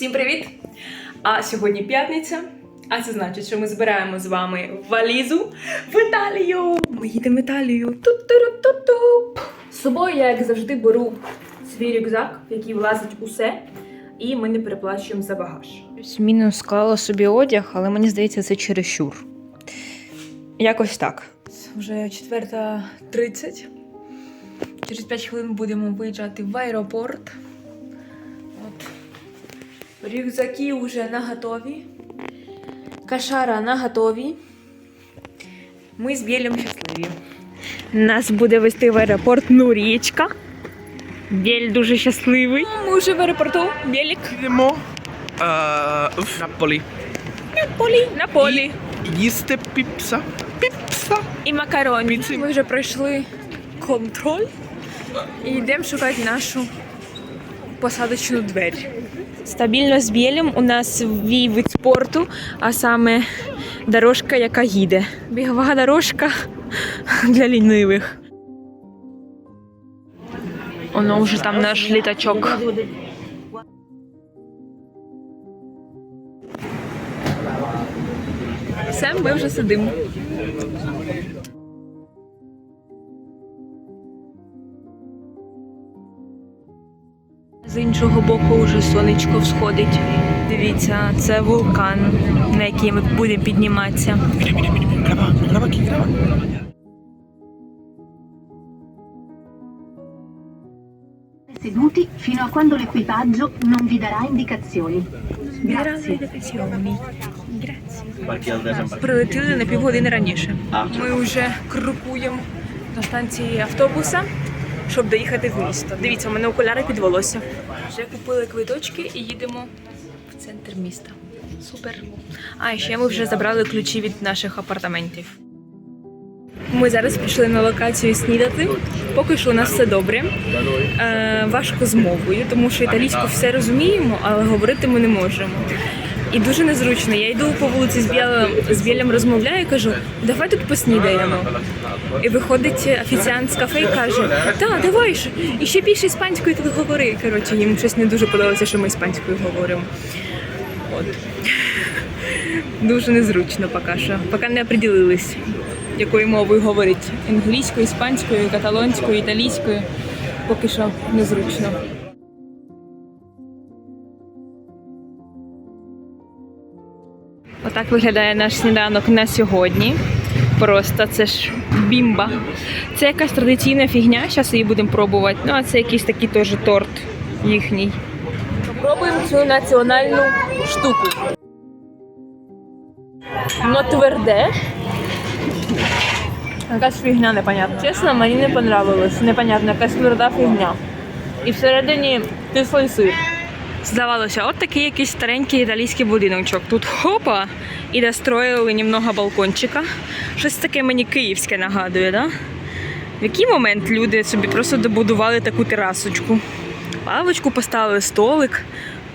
Всім привіт! А сьогодні п'ятниця. А це значить, що ми збираємо з вами валізу в Італію. Ми їдемо в Італію. Ту-ту-ру-ту-ту. З собою я, як завжди, беру свій рюкзак, в який влазить усе, і ми не переплачуємо за багаж. Мінус склала собі одяг, але мені здається, це чересчур. Якось так. Вже 4.30. Через 5 хвилин будемо виїжджати в аеропорт. Рюкзаки вже наготові. Кашара наготові. Ми з Білем щасливі. Нас буде вести в аеропорт Нурічка. Біль дуже щасливий. Ми вже в аеропорту. Білік. Їдемо е, в Наполі. На полі. На полі. Їсти піпса. Піпса. І макарони. Піци. Ми вже пройшли контроль і йдемо шукати нашу посадочну двері. Стабільно з білем у нас свій вид спорту, а саме дорожка, яка їде. Бігова дорожка для лінивих. Воно вже там наш літачок. Все, ми вже сидимо. З іншого боку вже сонечко всходить. Дивіться, це вулкан, на який ми будемо підніматися. Seduti fino a quando l'equipaggio non vi darà indicazioni. Grazie. Прилетіли на півгодини раніше. Ми вже крокуємо до станції автобуса, щоб доїхати в місто. Дивіться, у мене окуляри під волосся. Вже купили квиточки і їдемо в центр міста. Супер. А ще ми вже забрали ключі від наших апартаментів. Ми зараз пішли на локацію снідати. Поки що у нас все добре. Е, важко з мовою, тому що італійську все розуміємо, але говорити ми не можемо. І дуже незручно. Я йду по вулиці з Білем, з Білем розмовляю і кажу, давай тут поснідаємо. І виходить офіціант з кафе і каже, так, давай ж, і ще більше іспанською тут говори. Коротше, їм щось не дуже подобається, що ми іспанською говоримо. От. Дуже незручно поки що. Поки не оприділились, якою мовою говорить. Англійською, іспанською, каталонською, італійською. Поки що незручно. Отак виглядає наш сніданок на сьогодні. Просто це ж бімба. Це якась традиційна фігня, зараз її будемо пробувати. Ну, а це якийсь такий теж торт їхній. Попробуємо цю національну штуку. Воно тверде. Якась фігня непонятна. Чесно, мені не понравилось. Непонятно, якась тверда фігня. І всередині кислий сир. Здавалося, от такий якийсь старенький італійський будиночок. Тут хопа і достроїли немного балкончика. Щось таке мені київське нагадує, да? В який момент люди собі просто добудували таку терасочку? Лавочку поставили, столик,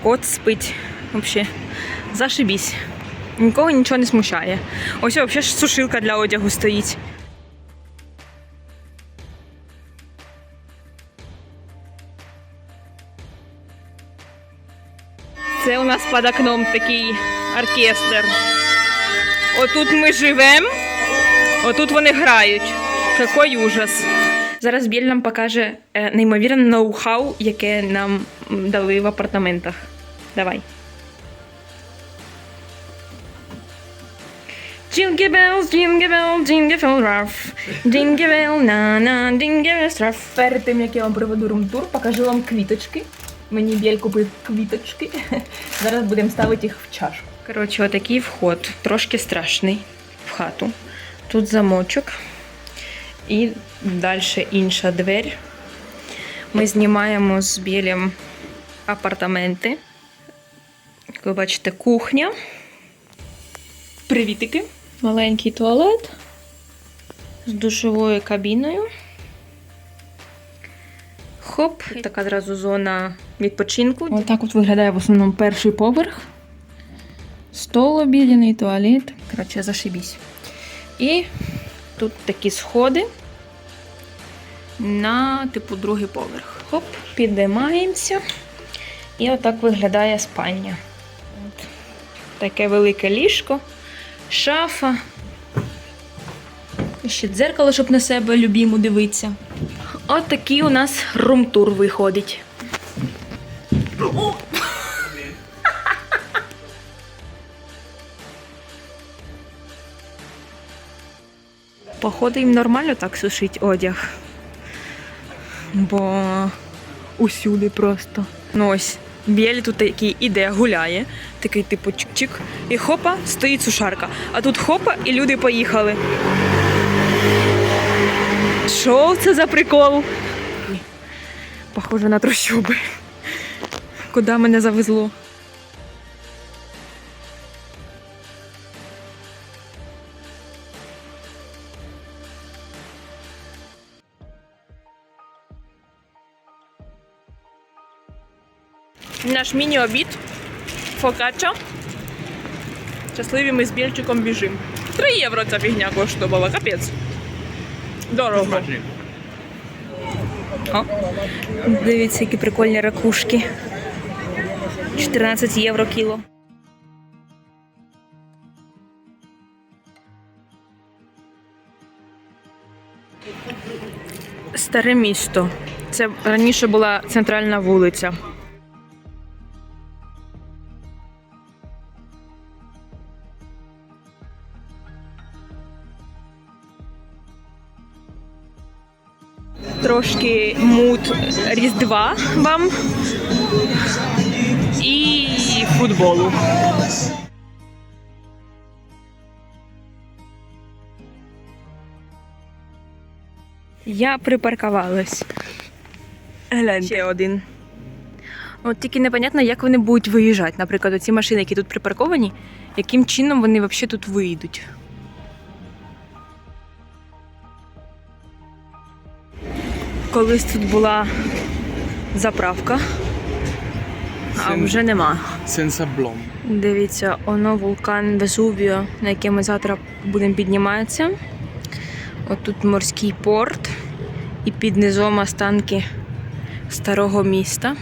кот спить. Взагалі, зашибісь. Нікого нічого не смущає. Ось взагалі сушилка для одягу стоїть. У нас під окном такий оркестр. Отут ми живемо, отут вони грають. Який ужас. Зараз Біль нам покаже е, неймовірне ноу-хау, яке нам дали в апартаментах. Давай. Jingle bells, jingle bells, jingle bells rough. Jingle bell, на на jingle bells rough. Перед тим, як я вам проведу румтур, покажу вам квіточки. Мені Біль купив квіточки. Зараз будемо ставити їх в чашку. Коротше, отакий вход. Трошки страшний в хату. Тут замочок. І далі інша двері. Ми знімаємо з Білем апартаменти. Як ви бачите, кухня. Привітики. Маленький туалет з душовою кабіною. Хоп, така одразу зона відпочинку. Ось так от виглядає в основному перший поверх. Стол обідяний, туалет. Коротше, зашибісь. І тут такі сходи на типу другий поверх. Хоп, підіймаємося. І отак виглядає спальня. От. Таке велике ліжко, шафа. І ще дзеркало, щоб на себе любіму дивитися. От такий у нас румтур виходить. Походу, їм нормально так сушить одяг. Бо усюди просто. Ну ось, Біль тут такий іде, гуляє, такий типу чик-чик. І хопа, стоїть сушарка. А тут хопа, і люди поїхали. Що це за прикол? Похоже на трущоби. Куди мене завезло? Наш міні-обід. Фокача. Щасливі ми з більчиком біжимо. 3 євро ця фігня коштувала, капець. Дорого. О. Дивіться, які прикольні ракушки. 14 євро кіло. Старе місто. Це раніше була центральна вулиця. Трошки мут Різдва вам і футболу. Я припаркувалась. Гляньте. Ще один. От тільки непонятно, як вони будуть виїжджати. Наприклад, оці машини, які тут припарковані, яким чином вони взагалі тут виїдуть. Колись тут була заправка, а вже нема. Blom. Дивіться, оно вулкан Везувіо, на який ми завтра будемо підніматися. Отут морський порт і під низом останки старого міста.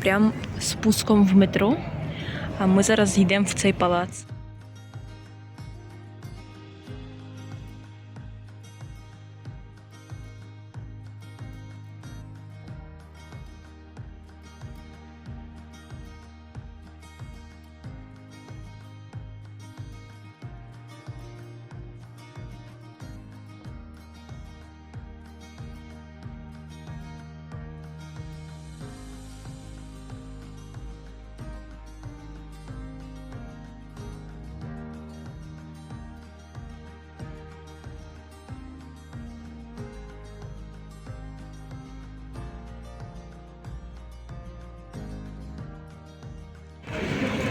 Прям спуском в метро. А ми зараз йдемо в цей палац.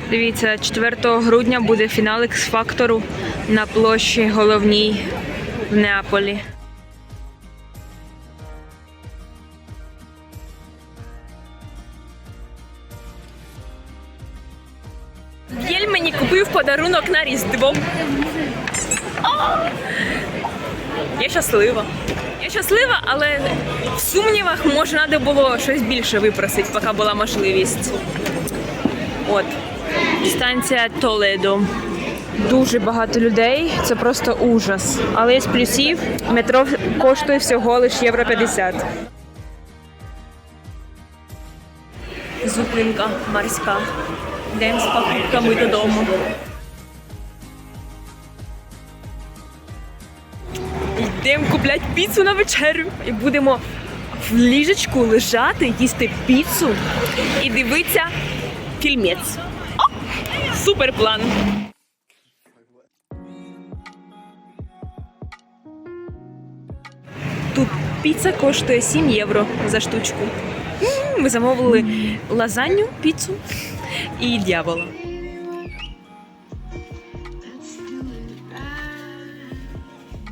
Дивіться, 4 грудня буде фінал X-фактору на площі головній в Неаполі. Єль мені купив подарунок на Різдво. Я щаслива. Я щаслива, але в сумнівах може треба було щось більше випросити, поки була можливість. От. Станція Толедо. Дуже багато людей, це просто ужас. Але з плюсів метро коштує всього лише євро 50. Зупинка морська. Йдемо з покупками додому. Йдемо купляти піцу на вечерю і будемо в ліжечку лежати, їсти піцу і дивитися фільмець. Супер план. Тут піца коштує 7 євро за штучку. Ми замовили лазанью, піцу і дьявола.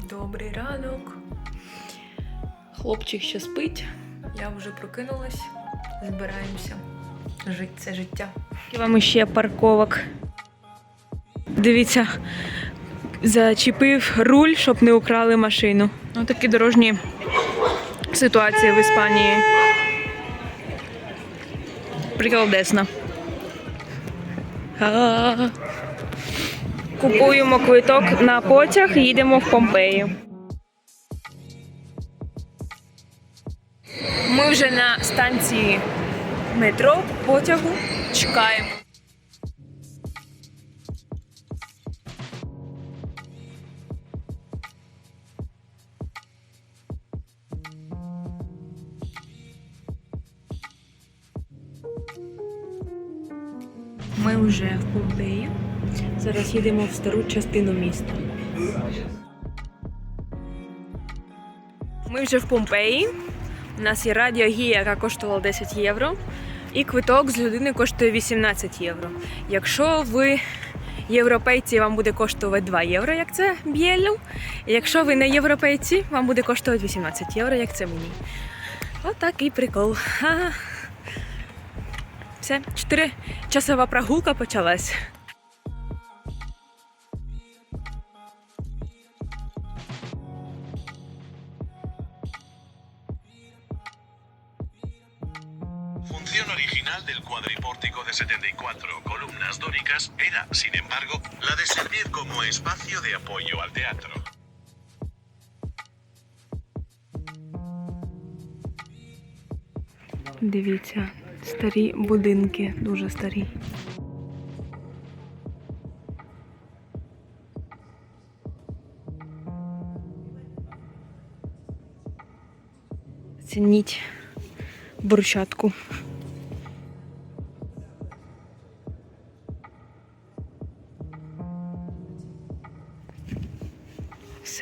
Добрий ранок. Хлопчик ще спить. Я вже прокинулась. Збираємося. Жити це життя. І вам ще парковок. Дивіться, зачепив руль, щоб не украли машину. Ну, такі дорожні ситуації в Іспанії. Приколдесно. Купуємо квиток на потяг їдемо в Помпею. Ми вже на станції метро потягу чекаємо. Ми вже в Помпеї. Зараз їдемо в стару частину міста. Ми вже в Помпеї. У нас є радіогія, яка коштувала 10 євро. І квиток з людини коштує 18 євро. Якщо ви європейці, вам буде коштувати 2 євро, як це б'єлю. Якщо ви не європейці, вам буде коштувати 18 євро, як це мені. Отакий прикол. Ха-ха. Все, 4 часова прогулка почалась. original del cuadripórtico de 74 columnas dóricas era, sin embargo, la de servir como espacio de apoyo al teatro. Дивіться, старі будинки, дуже старі. Цініть брусчатку.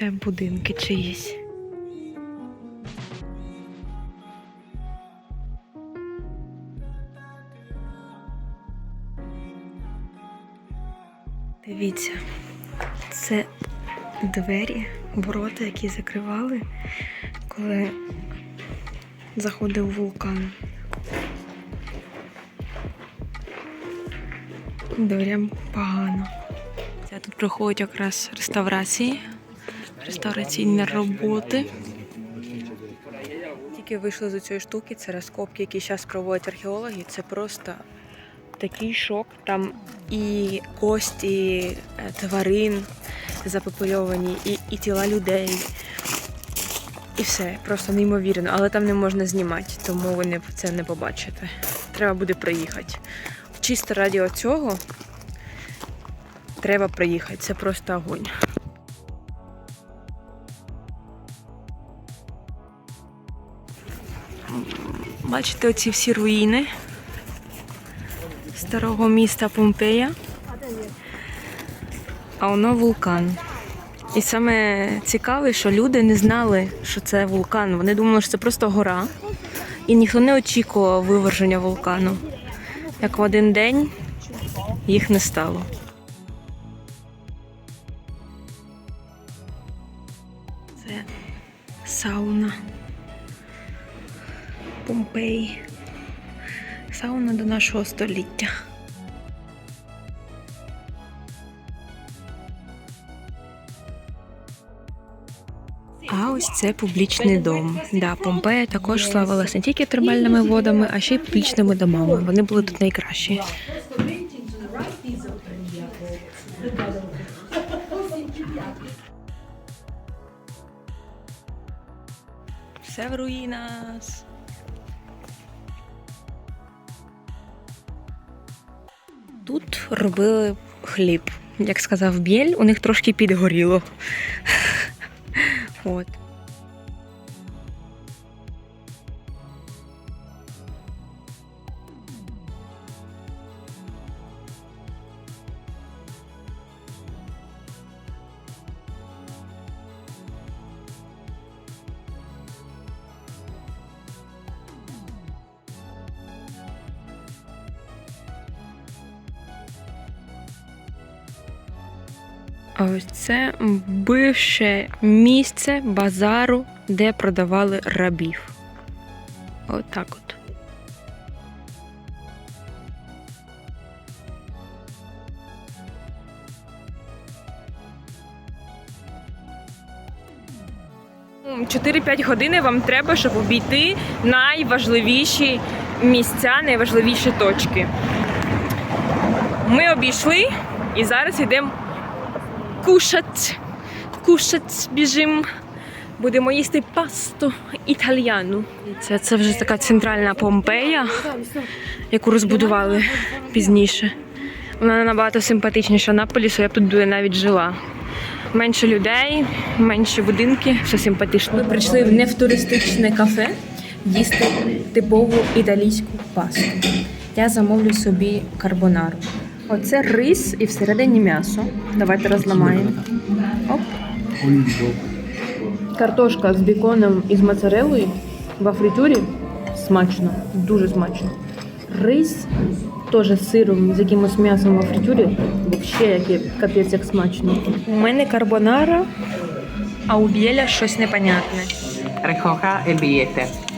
Все будинки чиїсь. Дивіться, це двері, ворота, які закривали, коли заходив вулкан. Дверям погано. Це тут проходять якраз реставрації, реставраційні роботи. Тільки вийшли з цієї штуки, це розкопки, які зараз проводять археологи. Це просто такий шок. Там і кості е, тварин запопельовані, і, і тіла людей. І все, просто неймовірно. Але там не можна знімати, тому ви не, це не побачите. Треба буде приїхати. Чисто раді цього треба приїхати. Це просто огонь. Бачите оці всі руїни старого міста Помпея. А воно вулкан. І саме цікаве, що люди не знали, що це вулкан. Вони думали, що це просто гора. І ніхто не очікував виверження вулкану. Як в один день їх не стало. Це сауна. Помпеї. Сауна до нашого століття. А ось це публічний дом. Да, Помпея також славилась не тільки термальними водами, а ще й публічними домами. Вони були тут найкращі. Все в руїнах. Робили хліб. Як сказав Бєль, у них трошки підгоріло. От. Це бивше місце базару, де продавали рабів. Отак от. М, 4-5 годин вам треба, щоб обійти найважливіші місця, найважливіші точки. Ми обійшли і зараз йдемо кушать. Кушать біжим. Будемо їсти пасту італіану. Це, це вже така центральна Помпея, яку розбудували пізніше. Вона набагато симпатичніша Наполісу, я б тут навіть жила. Менше людей, менше будинки, все симпатично. Ми прийшли в не в туристичне кафе їсти типову італійську пасту. Я замовлю собі карбонару. Оце рис і всередині м'ясо. Давайте розламаємо. Оп. Картошка з біконом і з моцареллою во фритюрі. Смачно, дуже смачно. Рис теж з сиром, з якимось м'ясом во фритюрі. Взагалі, яке капець як смачно. У мене карбонара, а у Бєля щось непонятне. Recoja el billete.